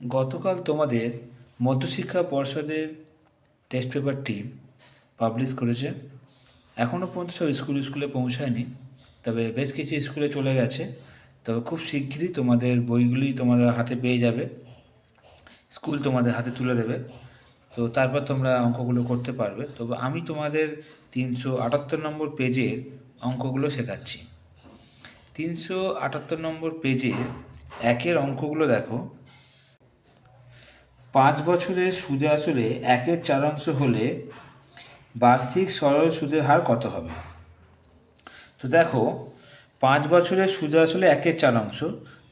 গতকাল তোমাদের মধ্যশিক্ষা পর্ষদের টেস্ট পেপারটি পাবলিশ করেছে। এখনও পর্যন্ত সব স্কুল স্কুলে পৌঁছায়নি। তবে বেশ কিছু স্কুলে চলে গেছে। তবে খুব শিগগিরই তোমাদের বইগুলি তোমাদের হাতে পেয়ে যাবে। স্কুল তোমাদের হাতে তুলে দেবে। তো তারপর তোমরা অঙ্কগুলো করতে পারবে। তবে আমি তোমাদের তিনশো আটাত্তর নম্বর পেজের অঙ্কগুলো শেখাচ্ছি। তিনশো আটাত্তর নম্বর পেজে একের অঙ্কগুলো দেখো। পাঁচ বছরের সুদে আসলে একের চারাংশ হলে বার্ষিক সরল সুদের হার কত হবে? তো দেখো, পাঁচ বছরের সুদে আসলে একের চারাংশ,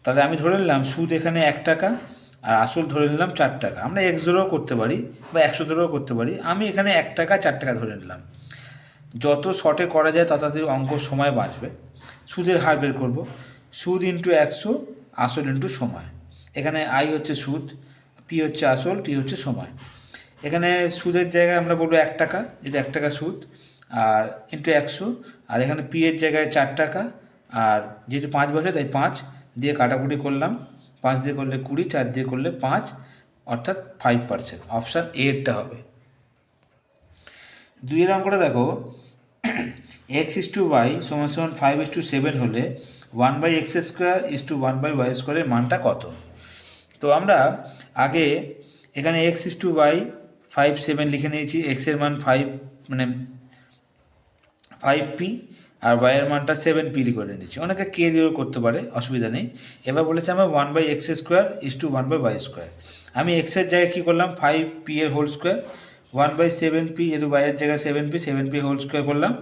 তাহলে আমি ধরে নিলাম সুদ এখানে এক টাকা আর আসল ধরে নিলাম চার টাকা। আমরা এক্স ধরেও করতে পারি বা একশো ধরেও করতে পারি, আমি এখানে এক টাকা, চার টাকা ধরে নিলাম। যত শর্টে করা যায় তাড়াতাড়ি অঙ্ক সময় বাঁচবে। সুদের হার বের করব। সুদ ইন্টু একশো, আসল ইন্টু সময়। এখানে আই হচ্ছে সুদ। পি হচ্ছে আসল টি হচ্ছে সময়। এখানে সুদের জায়গায় আমরা বলব এক টাকা এটা এক টাকা সুদ, আর ইন্টু একশো, আর এখানে পি এর জায়গায় চার টাকা, আর যেহেতু পাঁচ বছর, তাই পাঁচ দিয়ে কাটাকুটি করলাম। পাঁচ দিয়ে করলে কুড়ি, চার দিয়ে করলে পাঁচ, অর্থাৎ ফাইভ পার্সেন্ট অপশান এরটা হবে। দুইয়ের অঙ্কটা দেখো এক্স ইস টু ওয়াই সমান সমান ফাইভ ইস টু সেভেন হলে one by X square is two one by Y স্কোয়ারের মানটা কত? তো আমরা আগে এখানে X is two Y five seven লিখে নিয়েছি এক্সের মান ফাইভ মানে ফাইভ পি আর ওয়াইয়ের মানটা সেভেন পি করে নিচ্ছি অনেকে কে দিয়েও করতে পারে, অসুবিধা নেই। এবার বলেছে আমার one by X square is two one by Y square আমি এক্সের জায়গায় কী করলাম? ফাইভ পি এর whole square one by seven P যেহেতু ওয়াইয়ের জায়গায় seven P seven P whole square করলাম।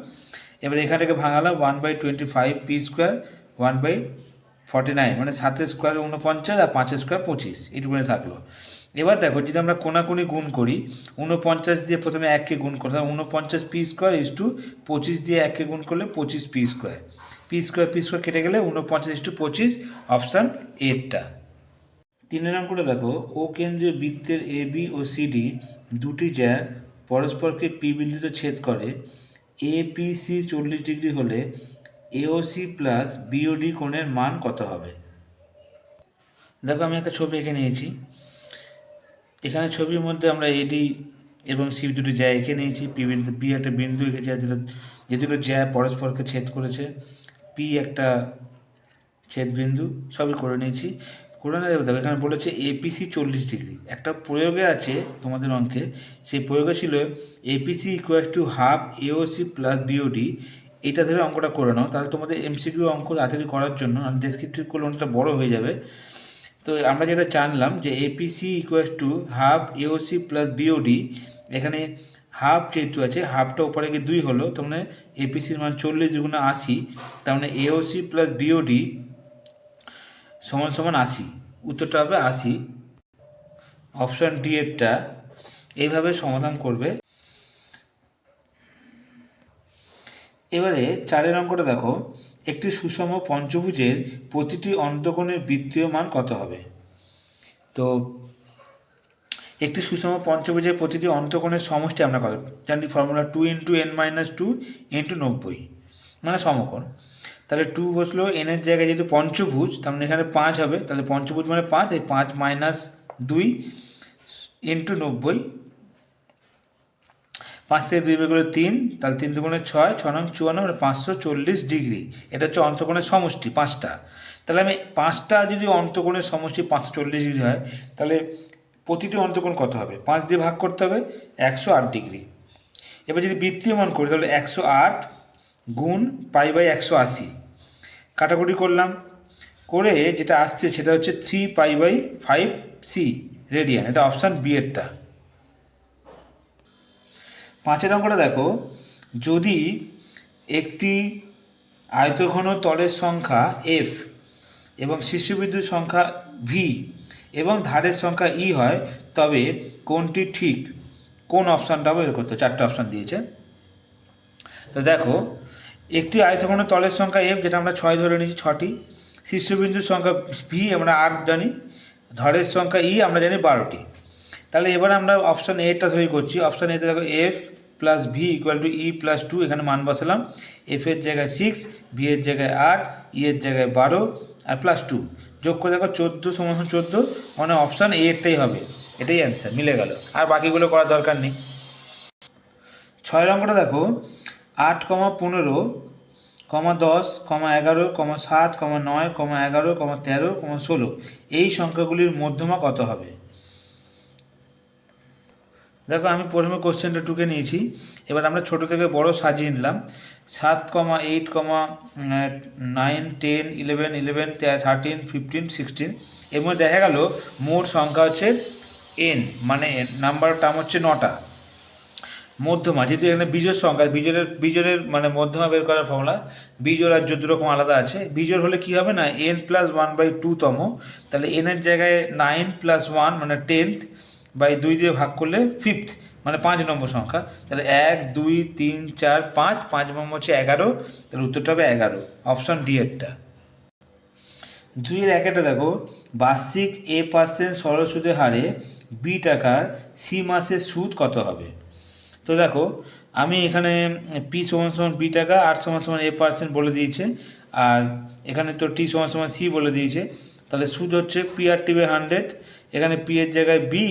এবার এখান থেকে ভাঙালাম one by twenty five P square one by forty nine মানে সাতের স্কোয়ার উনপঞ্চাশ আর পাঁচের স্কোয়ার পঁচিশ, এইটুকুনি থাকল। এবার দেখো, যদি আমরা কোনাকুনি গুণ করি উনপঞ্চাশ দিয়ে প্রথমে এককে গুণ করতে উনপঞ্চাশ পি স্কোয়ার ইস টু পঁচিশ দিয়ে এককে গুণ করলে পঁচিশ P square P square P square কেটে গেলে উনপঞ্চাশ ইস টু পঁচিশ অপশান এরটা তিনের করে দেখো ও কেন্দ্রীয় বৃত্তের এ বি ও সিডি দুটি যা পরস্পরকে পি বিন্দুতে ছেদ করে এ পি সি চল্লিশ ডিগ্রি হলে এওসি প্লাস বিওডি কোণের মান কত হবে? দেখো, আমি একটা ছবি এঁকে নিয়েছি। এখানে ছবির মধ্যে আমরা এডি এবং সি দুটো জ্যা এঁকে নিয়েছি। পি বিন্দু বি একটা বিন্দু এঁকেছি, আর দুটো যে দুটো জ্যা পরস্পরকে ছেদ করেছে পি একটা ছেদ বিন্দু, সবই করে নিয়েছি। করে না দেখো, এখানে বলেছে এপিসি চল্লিশ ডিগ্রি। একটা প্রয়োগে আছে তোমাদের অঙ্কে, সেই প্রয়োগে ছিল APC equals to half AOC plus BOD এটা ধরে অঙ্কটা করে নাও। তাহলে তোমাদের এমসিকিউ অঙ্ক তাড়াতাড়ি করার জন্য আর ডেসক্রিপটিভ করলে অনেকটা বড় হয়ে যাবে। তো আমরা যেটা জানলাম যে APC equals to half AOC plus BOD এখানে হাফ যেহেতু আছে হাফটা উপরে গিয়ে দুই হলো, তার মানে এপিসির মান চল্লিশ দুগুণে আশি, তার মানে এওসি প্লাস বিওডি সমান সমান আশি। উত্তরটা হবে আশি। অপশান ডি এরটা এইভাবে সমাধান করবে। এবারে চারের অঙ্কটা দেখো। একটি সুষম পঞ্চভুজের প্রতিটি অন্তকোণের বৃত্তীয় মান কত হবে? তো একটি সুষম পঞ্চভুজের প্রতিটি অন্তকোণের সমষ্টি আমরা কত? জানি formula two into N minus two into নব্বই। মানে সমকোণ। তাহলে টু বসল এনের জায়গায় যেহেতু পঞ্চভুজ, তার মানে এখানে পাঁচ হবে। তাহলে পঞ্চভুজ মানে পাঁচ, এই পাঁচ মাইনাস দুই ইন্টু নব্বই পাঁচ থেকে দুই বের করে তিন, তাহলে তিন দুগুণে ছয় ছ নং চুয়ান্ন মানে পাঁচশো চল্লিশ ডিগ্রি। এটা হচ্ছে অন্তকোণের সমষ্টি, পাঁচটা। তাহলে আমি পাঁচটা যদি অন্তকোণের সমষ্টি পাঁচশো চল্লিশ ডিগ্রি হয়, তাহলে প্রতিটি অন্তকোণ কত হবে? পাঁচ দিয়ে ভাগ করতে হবে, একশো আট ডিগ্রি। এবার যদি বৃত্তীয় মান করি, তাহলে একশো আট গুণ পাই বাই একশো আশি। কাটাকুটি করলাম। করে যেটা আসছে, সেটা হচ্ছে three pi by five C radian. এটা অপশান বি এরটা। পাঁচের অঙ্কটা দেখো। যদি একটি আয়তঘন তলের সংখ্যা এফ এবং শীর্ষবিন্দুর সংখ্যা ভি এবং ধারের সংখ্যা ই হয়, তবে কোনটি ঠিক? কোন অপশানটা বের করতে চারটে অপশান দিয়েছে। তো দেখো, একটি আয়তঘন তলের সংখ্যা এফ যেটা আমরা ছয় ধরে নিয়েছি, ছটি। শীর্ষবিন্দুর সংখ্যা ভি আমরা আট জানি। ধরের সংখ্যা ই আমরা জানি বারোটি। তাহলে এবার আমরা অপশান এটা তৈরি করছি। অপশান এতে দেখো F plus V equal to E plus two এখানে মান বসালাম। এফ এর জায়গায় সিক্স ভি এর জায়গায় আট ই এর জায়গায় বারো আর প্লাস টু যোগ করে দেখো চোদ্দ সমান চোদ্দ মানে অপশান এ এরটাই হবে। এটাই অ্যান্সার মিলে গেল। আর বাকিগুলো করার দরকার নেই। ছয় অঙ্কটা দেখো, আট কমা পনেরো, কমা দশ, কমা এগারো, কমা সাত, কমা নয়, কমা এগারো, কমা তেরো, কমা ষোলো। এই সংখ্যাগুলির মধ্যমা কত হবে? দেখো আমি প্রথমে কোশ্চেনটা টুকে নিয়েছি। এবার আমরা ছোট থেকে বড় সাজিয়ে নিলাম। সাত comma eight comma nine ten eleven eleven thirteen fifteen sixteen এর মধ্যে দেখা গেল, মোট সংখ্যা হচ্ছে এন মানে নাম্বার টার্ম হচ্ছে নটা। মধ্যমা, যেহেতু এখানে বীজের সংখ্যা বীজের বীজের মানে মধ্যমা বের করার ফর্মুলা বীজর আর যত রকম আলাদা আছে। বীজর হলে কি হবে না N plus one by two তম। তাহলে এনের জায়গায় নাইন প্লাস ওয়ান মানে টেন্থ বাই দুই দিয়ে ভাগ করলে ফিফথ মানে পাঁচ নম্বর সংখ্যা। তাহলে এক, দুই, তিন, চার, পাঁচ পাঁচ নম্বর হচ্ছে এগারো, তাহলে উত্তরটা হবে এগারো অপশান ডি এরটা দুইয়ের একেটা দেখো, বার্ষিক এ পার্সেন্ট সরল সুদের হারে বি টাকার সি মাসের সুদ কত হবে? তো দেখো, আমি এখানে পি সমান সমান বি টাকা আর সমান সমান এ পার্সেন্ট বলে দিয়েছে, আর এখানে তো টি সমান সমান সি বলে দিয়েছে, তাহলে সুদ হচ্ছে পি আর টি হান্ড্রেড এখানে পি এর জায়গায় বি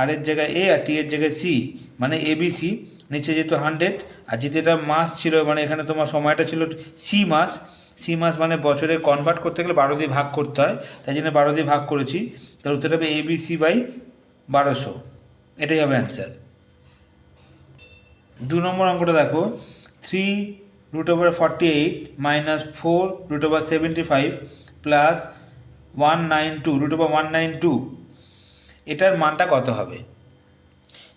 আর এর জায়গায় এ আর টি এর জায়গায় সি মানে এ বি সি নিচে যেহেতু হান্ড্রেড আর যেহেতু এটা মাস ছিল মানে এখানে তোমার সময়টা ছিল সি মাস সি মাস মানে বছরে কনভার্ট করতে গেলে বারো দিয়ে ভাগ করতে হয়, তাই জন্য বারো দিয়ে ভাগ করেছি তাহলে উত্তর হবে এ বি সি বাই বারোশো। এটাই হবে অ্যান্সার দু নম্বর অঙ্কটা দেখো three root over forty eight minus four root over seventy five plus one nine two root over one nine two এটার মানটা কত হবে?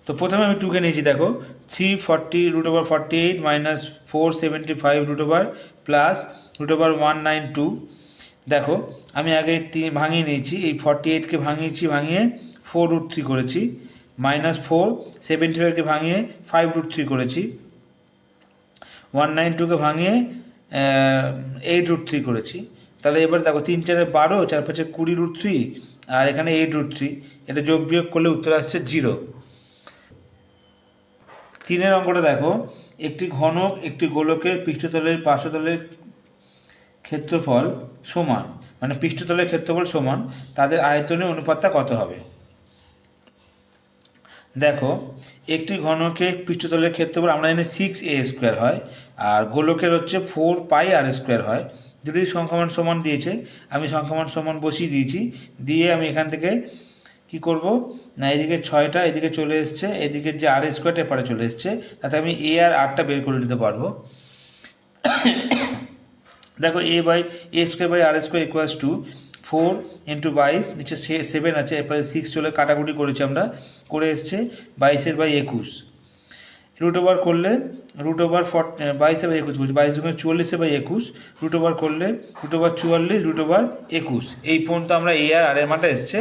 তো প্রথমে আমি টুকে নিয়েছি, দেখো three forty root over forty eight minus four seventy five root over plus root over one nine two দেখো, আমি আগে ভাঙিয়ে নিয়েছি, এই ফর্টি এইটকে ভাঙিয়েছি, ভাঙিয়ে ফোর রুট থ্রি করেছি মাইনাস ফোর সেভেন্টি ফাইভকে ভাঙিয়ে ফাইভ রুট থ্রি করেছি ওয়ান নাইন টুকে ভাঙিয়ে এইট রুট থ্রি করেছি। তাহলে এবার দেখো, তিন চারে বারো চার পাঁচে কুড়ি রুট থ্রি আর এখানে এইট রুট থ্রি এটা যোগ বিয়োগ করলে উত্তর আসছে জিরো তিনের অঙ্কটা দেখো, একটি ঘনক, একটি গোলকের পৃষ্ঠতলের পার্শ্বতলের ক্ষেত্রফল সমান মানে পৃষ্ঠতলের ক্ষেত্রফল সমান, তাদের আয়তনের অনুপাতটা কত হবে? দেখো, একটি ঘনকের পৃষ্ঠতলের ক্ষেত্রফল, আমরা জানি সিক্স এ স্কোয়ার হয়, আর গোলকের হচ্ছে ফোর পাই আর স্কোয়ার হয় দুটি সংখ্যামান সমান দিয়েছে। আমি সংখ্যামান সমান বসিয়ে দিয়েছি। দিয়ে আমি এখান থেকে কি করব? না, এদিকে ছয়টা, এদিকে চলে এসছে, এদিকে যে আর স্কোয়ারটা এপারে চলে এসছে, তাতে আমি এ আর আরটা বের করে নিতে পারব। দেখো A by A square by R square equals to four into বাইশ, নিচে সেভেন আছে, এরপরে সিক্স চলে কাটাকুটি করেছি আমরা, করে এসছে বাইশের বাই একুশ। রুট ওভার করলে রুট ওভার ফর বাইশে বাই একুশ, বলছি বাইশ দুগুণে চুয়াল্লিশে বাই একুশ রুট ওভার করলে রুট ওভার চুয়াল্লিশ রুট ওভার একুশ। এই পর্যন্ত আমরা এ আর আর এর মানটা এসছে।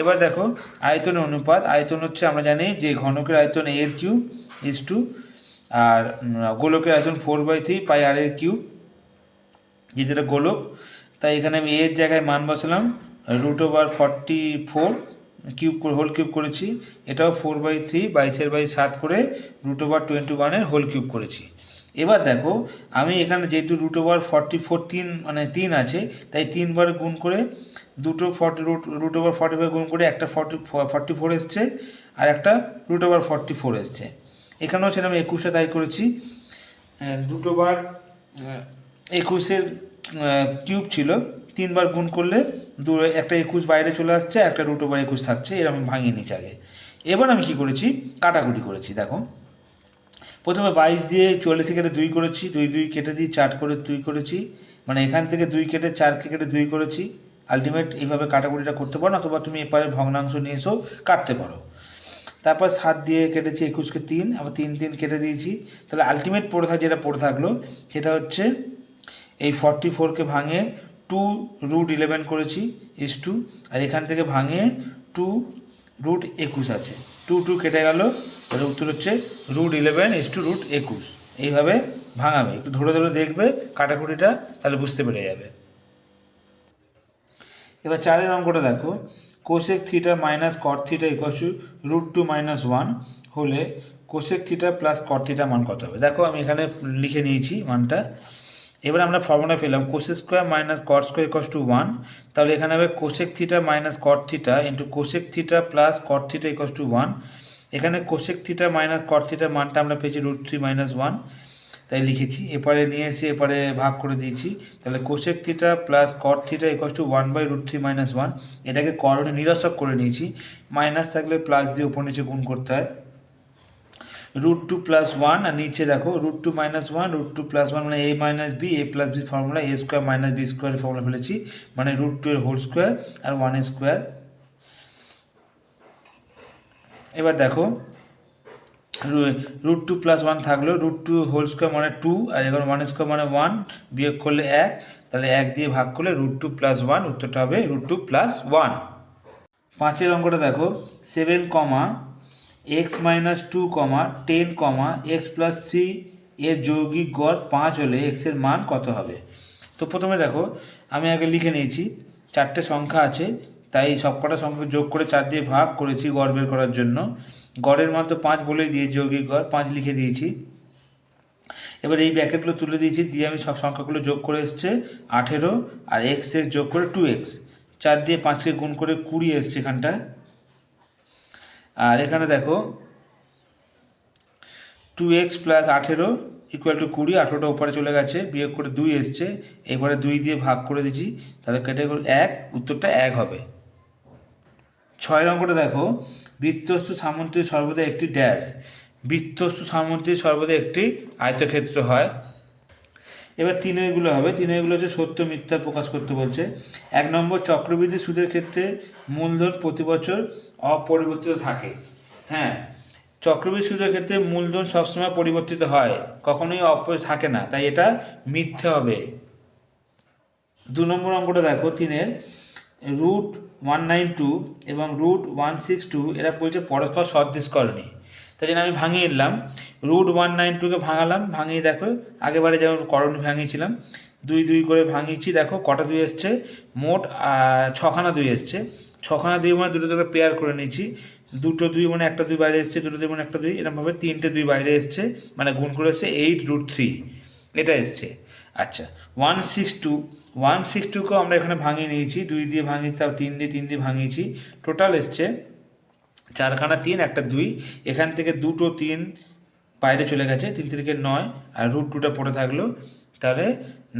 এবার দেখো, আয়তনের অনুপাত, আয়তন হচ্ছে আমরা জানি যে ঘনকের আয়তন এ এর কিউ ইস টু আর গোলকের আয়তন four by three pi R এর কিউব। যেটা গোলক, তাই এখানে আমি এর জায়গায় মান বসালাম root over forty four cube whole cube করেছি। এটাও ফোর বাই থ্রি বাইশের বাই সাত করে রুট ওভার টোয়েন্টি ওয়ানের হোল কিউব করেছি। এবার দেখো, আমি এখানে যেহেতু রুট ওভার ফর্টি ফোর তিন মানে তিন আছে, তাই তিনবার গুণ করে দুটো forty root root over forty five গুণ করে একটা ফর্টি ফর্টি ফোর এসছে, আর একটা রুট ওভার ফর্টি ফোর এসছে। এখানেও সেটা আমি একুশটা তাই করেছি। দুটো বার একুশের কিউব ছিল। তিনবার গুণ করলে দু একটা একুশ বাইরে চলে আসছে, একটা রুট ওভার একুশ থাকছে, এরকম আমি ভাঙিয়ে নিয়েছি আগে। এবার আমি কি করেছি? কাটাকুটি করেছি, দেখো। প্রথমে বাইশ দিয়ে চল্লিশে কেটে দুই করেছি, দুই দুই কেটে দিয়ে চার করে দুই করেছি। মানে এখান থেকে দুই কেটে চারকে কেটে দুই করেছি। আলটিমেট এইভাবে কাটাকুটিটা করতে পারো অথবা তুমি এপারে ভগ্নাংশ নিয়ে এসেও কাটতে পারো। তারপর সাত দিয়ে কেটেছি একুশকে তিন, আবার তিন তিন কেটে দিয়েছি। তাহলে আলটিমেট পড়ে থাক, যেটা পড়ে থাকল, সেটা হচ্ছে এই ফর্টি ফোরকে ভাঙে টু রুট ইলেভেন করেছি ইস টু আর এখান থেকে ভাঙে টু রুট একুশ আছে। টু টু কেটে গেল, তাহলে উত্তর হচ্ছে root eleven is two root একুশ। এইভাবে ভাঙাবে। একটু ধরে ধরে দেখবে, কাটাকুটিটা তাহলে বুঝতে পেরে যাবে। এবার চারের অঙ্কটা দেখো। Cosec theta minus cot theta equal to root two minus one হলে cosec theta plus cot theta মান কত হবে? দেখো, আমি এখানে লিখে নিয়েছি মানটা। এবার আমরা ফর্মুলা পেলাম cosec square minus cot square equals to one তাহলে এখানে হবে cosec theta minus cot theta into cosec theta plus cot theta equals to one এখানে কোসেক থিটা মাইনাস কট থিটার মানটা আমরা পেয়েছি রুট থ্রি মাইনাস ওয়ান তাই লিখেছি। এপারে নিয়ে এসে এপারে ভাগ করে দিয়েছি। তাহলে cosec theta plus cot theta equals to one by root three minus one এটাকে করণে নিরসক করে নিয়েছি। মাইনাস থাকলে প্লাস দিয়ে উপর নিচে গুণ করতে হয়। রুট টু প্লাস ওয়ান আর নিচে দেখো root two minus one root two plus one মানে A minus B A plus B formula A square minus B square formula ফেলেছি মানে রুট টু এর হোল স্কোয়ার আর ওয়ান স্কোয়ার এবার দেখো রুট টু প্লাস ওয়ান থাকলেও root two whole square মানে two আর এবার ওয়ান স্কোয়ার মানে ওয়ান বিয়োগ করলে এক, তাহলে এক দিয়ে ভাগ করলে রুট টু প্লাস ওয়ান উত্তরটা হবে রুট টু প্লাস ওয়ান পাঁচের অঙ্কটা দেখো seven comma x minus two comma ten comma x plus three এর যৌগিক গড় পাঁচ হলে এক্সের মান কত হবে? তো প্রথমে দেখো, আমি আগে লিখে নিয়েছি, চারটে সংখ্যা আছে, তাই সবকটা সংখ্যা যোগ করে চার দিয়ে ভাগ করেছি গড় বের করার জন্য। গড়ের মান তো পাঁচ বলে দিয়ে যৌগিক গড় পাঁচ লিখে দিয়েছি। এবার এই ব্যাকেটগুলো তুলে দিয়েছি, দিয়ে আমি সব সংখ্যাগুলো যোগ করে এসছে আঠেরো, আর এক্স এক্স যোগ করে টু এক্স চার দিয়ে পাঁচকে গুণ করে কুড়ি এসছে এখানটায়। আর এখানে দেখো টু এক্স প্লাস আঠেরো ইকুয়াল টু কুড়ি, আঠেরোটা উপরে চলে গেছে, বিয়োগ করে দুই এসছে, এবারে দুই দিয়ে ভাগ করে দিচ্ছি, তাহলে কেটে করে এক, উত্তরটা এক হবে। ছয় অঙ্কটা দেখো বৃত্তস্থ সামন্ত্রী সর্বদা একটি ড্যাশ বৃত্তস্থ সামন্ত্রী সর্বদা একটি আয়তক্ষেত্র হয়। এবার তিনেরগুলো হবে। তিনেরগুলো হচ্ছে সত্য, মিথ্যা প্রকাশ করতে বলছে। এক নম্বর, চক্রবৃদ্ধি সুদের ক্ষেত্রে মূলধন প্রতি বছর অপরিবর্তিত থাকে। হ্যাঁ চক্রবৃদ্ধি সুদের ক্ষেত্রে মূলধন সবসময় পরিবর্তিত হয়, কখনোই অপ, থাকে না। তাই এটা মিথ্যে হবে। দু নম্বর অঙ্কটা দেখো, তিনের। রুট ওয়ান নাইন টু এবং রুট ওয়ান সিক্স টু, এরা বলছে পরস্পর সদৃশকরণী তাই জন্য আমি ভাঙিয়ে নিলাম। রুট ওয়ান নাইন টুকে ভাঙালাম, ভাঙিয়ে দেখো, আগেবারে যেমন করণ ভাঙিয়েছিলাম, দুই দুই করে ভাঙিয়েছি, দেখো, কটা দুই এসছে? মোট ছখানা দুই এসছে। ছখানা দুই মানে দুটো দুটো পেয়ার করে নিয়েছি। দুটো দুই মানে একটা দুই বাইরে এসছে, দুটো দুই মানে একটা দুই এরকমভাবে তিনটে দুই বাইরে এসছে মানে গুণ করে এসছে এইট রুট থ্রি এটা এসছে। আচ্ছা one six two one six টুকেও আমরা এখানে ভাঙিয়ে নিয়েছি, দুই দিয়ে ভাঙিয়েছি, তাও তিন দিয়ে তিন দিয়ে ভাঙিয়েছি টোটাল এসছে চারখানা তিন, একটা দুই। এখান থেকে দুটো তিন, বাইরে চলে গেছে, তিন থেকে নয়, আর রুট টুটা পড়ে থাকল, তাহলে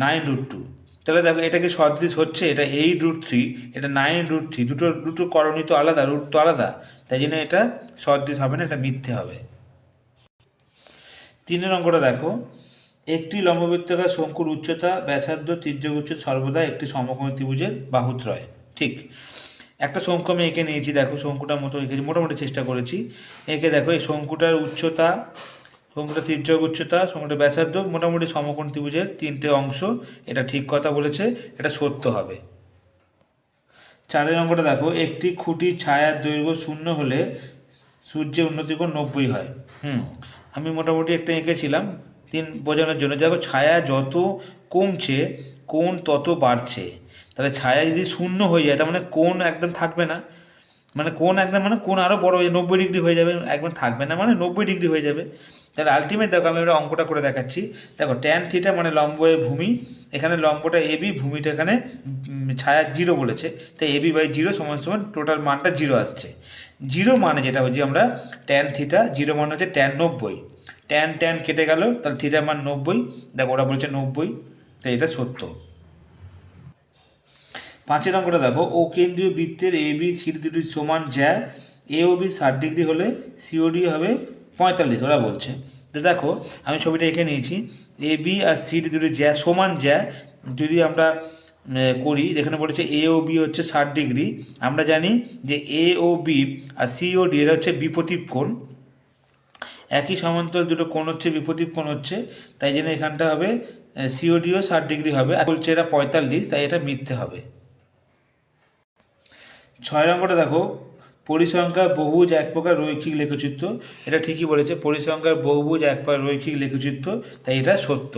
নাইন রুট টু তাহলে দেখো, এটা কি সদৃশ হচ্ছে? এটা এইট রুট থ্রি এটা নাইন রুট থ্রি দুটো দুটো করণী তো আলাদা রুট তো আলাদা। তাই জন্য এটা সদৃশ হবে না, এটা মিথ্যে হবে। তিনের অঙ্কটা দেখো। একটি লম্ববৃত্তাকার শঙ্কুর উচ্চতা, ব্যাসার্ধ তীর্যক উচ্চতা সর্বদা একটি সমকোণী ত্রিভুজের বাহুত্রয়। ঠিক। একটা শঙ্কু আমি এঁকে নিয়েছি, দেখো শঙ্কুটার মতো এঁকেছি, মোটামুটি চেষ্টা করেছি। এঁকে দেখো, এই শঙ্কুটার উচ্চতা শঙ্কুটা তীর্যক উচ্চতা শঙ্কুটা ব্যাসার্ধ, মোটামুটি সমকোণ ত্রিভুজের তিনটে অংশ, এটা ঠিক কথা বলেছে, এটা সত্য হবে। চারের অঙ্কটা দেখো, একটি খুঁটির ছায়ার দৈর্ঘ্য শূন্য হলে সূর্যের উন্নতি কোণ নব্বই হয়। হুম, আমি মোটামুটি একটা এঁকেছিলাম, তিন বোঝানোর জন্য। দেখো, ছায়া যত কমছে, কোণ তত বাড়ছে। তাহলে ছায়া যদি শূন্য হয়ে যায়, তার মানে কোন একদম থাকবে না। মানে কোন একদম মানে কোন আরও বড় হয়ে, নব্বই ডিগ্রি হয়ে যাবে, একদম থাকবে না মানে নব্বই ডিগ্রি হয়ে যাবে। তাহলে আলটিমেট দেখো, আমি একটা অঙ্কটা করে দেখাচ্ছি। দেখো ট্যান থিটা মানে লম্ব ভূমি, এখানে লম্বটা এবি ভূমিটা এখানে ছায়া জিরো বলেছে। তাই এবি বাই জিরো সমান সমান টোটাল মানটা জিরো আসছে। জিরো মানে যেটা হচ্ছে আমরা ট্যান থিটা জিরো মানে হচ্ছে ট্যান নব্বই। ট্যান ট্যান কেটে গেল, তাহলে থিটার মান নব্বই, দেখো ওরা বলছে নব্বই, তাই এটা সত্য। পাঁচের অঙ্কটা দেখো। ও কেন্দ্রীয় বৃত্তের এ, বি সিডি দুটি সমান জ্যা। এ ও বি ষাট ডিগ্রি হলে সিওডি হবে পঁয়তাল্লিশ, ওরা বলছে। তো দেখো, আমি ছবিটা এঁকে নিয়েছি। এ, বি আর সিডি দুটি জ্যা, সমান জ্যা। যদি আমরা করি, এখানে বলেছে এ ও বি হচ্ছে ষাট ডিগ্রি। আমরা জানি যে A O B R COD এরা হচ্ছে বিপরীত কোণ। একই সমান্তরাল দুটো কোণ হচ্ছে বিপরীত কোণ হচ্ছে। তাই জন্য এখানটা হবে সিওডিও ষাট ডিগ্রি হবে। বলছে এটা পঁয়তাল্লিশ, তাই এটা মিথ্যে হবে। ছয় নম্বরটা দেখো পরিসংখ্যার বহুজ এক প্রকার রৈখিক লেখচিত্র। এটা ঠিকই বলেছে পরিসংখ্যার বহুভুজ এক প্রকার রৈখিক লেখচিত্র, তাই এটা সত্য।